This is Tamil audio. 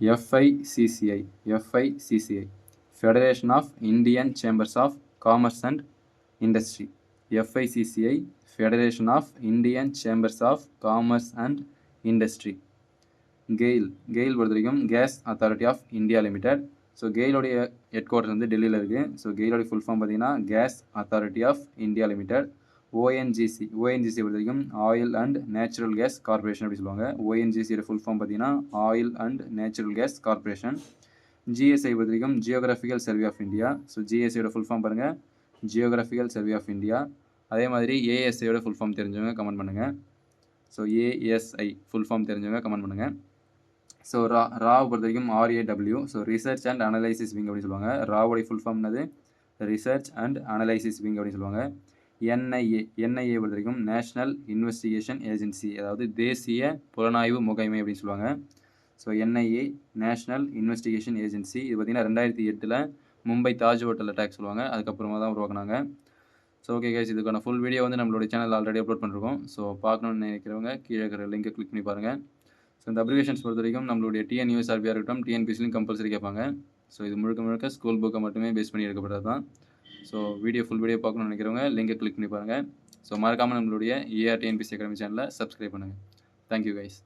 FICCI FICCI federation of Indian chambers of commerce and industry FICCI federation of Indian chambers of commerce and industry GAIL GAIL பொறுத்த வரைக்கும் gas authority of India limited so கெயிலோடைய head quarter வந்து டெல்லியில் இருக்குது ஸோ கெயிலோடைய ஃபுல் ஃபார்ம் பார்த்தீங்கன்னா gas authority of India limited ONGC ONGC பொறுத்தவரைக்கும் oil and natural gas corporation அப்படி சொல்லுவாங்க. ஓஎன்ஜிசியோட ஃபுல் ஃபார்ம் பார்த்தீங்கன்னா oil and natural gas corporation GSI பொறுத்த வரைக்கும் geographical survey of India so ஜிஎஸ்ஐயோட full form பாருங்கள் ஜியோகிராஃபிக்கல் சர்வே ஆஃப் இந்தியா அதே மாதிரி ஏஎஸ்ஐயோட ஃபுல் ஃபார்ம் தெரிஞ்சவங்க கமெண்ட் பண்ணுங்கள் ஸோ ஏஎஸ்ஐ ஃபுல் ஃபார்ம் தெரிஞ்சவங்க கமெண்ட் பண்ணுங்கள் ஸோ ரா ராவை பொறுத்த வரைக்கும் RAW so research and analysis wing அப்படின்னு சொல்லுவாங்க. ராவோடைய full form research and analysis wing அப்படின்னு சொல்லுவாங்க. என்ஐஏ என்ஐஏ பொறுத்த வரைக்கும் நேஷ்னல் இன்வெஸ்டிகேஷன் ஏஜென்சி அதாவது தேசிய புலனாய்வு முகமை அப்படின்னு சொல்லுவாங்க. So NIA national investigation agency இது பார்த்திங்கன்னா ரெண்டாயிரத்தி எட்டில் மும்பை தாஜ் ஹோட்டல் அட்டாக் சொல்லுவாங்க. அதுக்கப்புறமா தான் உருவாக்குனாங்க. ஸோ ஓகே கேஸ் இதுக்கான ஃபுல் வீடியோ வந்து நம்மளுடைய சேனல் ஆல்ரெடி அப்லோட் பண்ணிருக்கோம். ஸோ பார்க்கணும்னு நினைக்கிறவங்க கீழே இருக்கிற லிங்கை கிளிக் பண்ணி பாருங்கள் ஸோ இந்த அப்ளிகேஷன்ஸ் பொறுத்த வரைக்கும் நம்மளுடைய டிஎன் யூஎஸ்ஆர்பியாக இருக்கட்டும் டிஎன்பிசிலையும் கம்பல்சரி கேட்பாங்க. ஸோ இது முழுக்க முழுக்க ஸ்கூல் புக்கை மட்டுமே பேஸ் பண்ணி எடுக்கப்பட்டது தான் ஸோ வீடியோ ஃபுல் வீடியோ பார்க்கணும்னு நினைக்கிறவங்க லிங்கை கிளிக் பண்ணி பாருங்கள் ஸோ மறக்காமல் நம்மளுடைய ஏஆர் டிஎன்பிசி அகாடமி சேனலை சப்ஸ்கிரைப் பண்ணுங்கள் தேங்க்யூ கைஸ்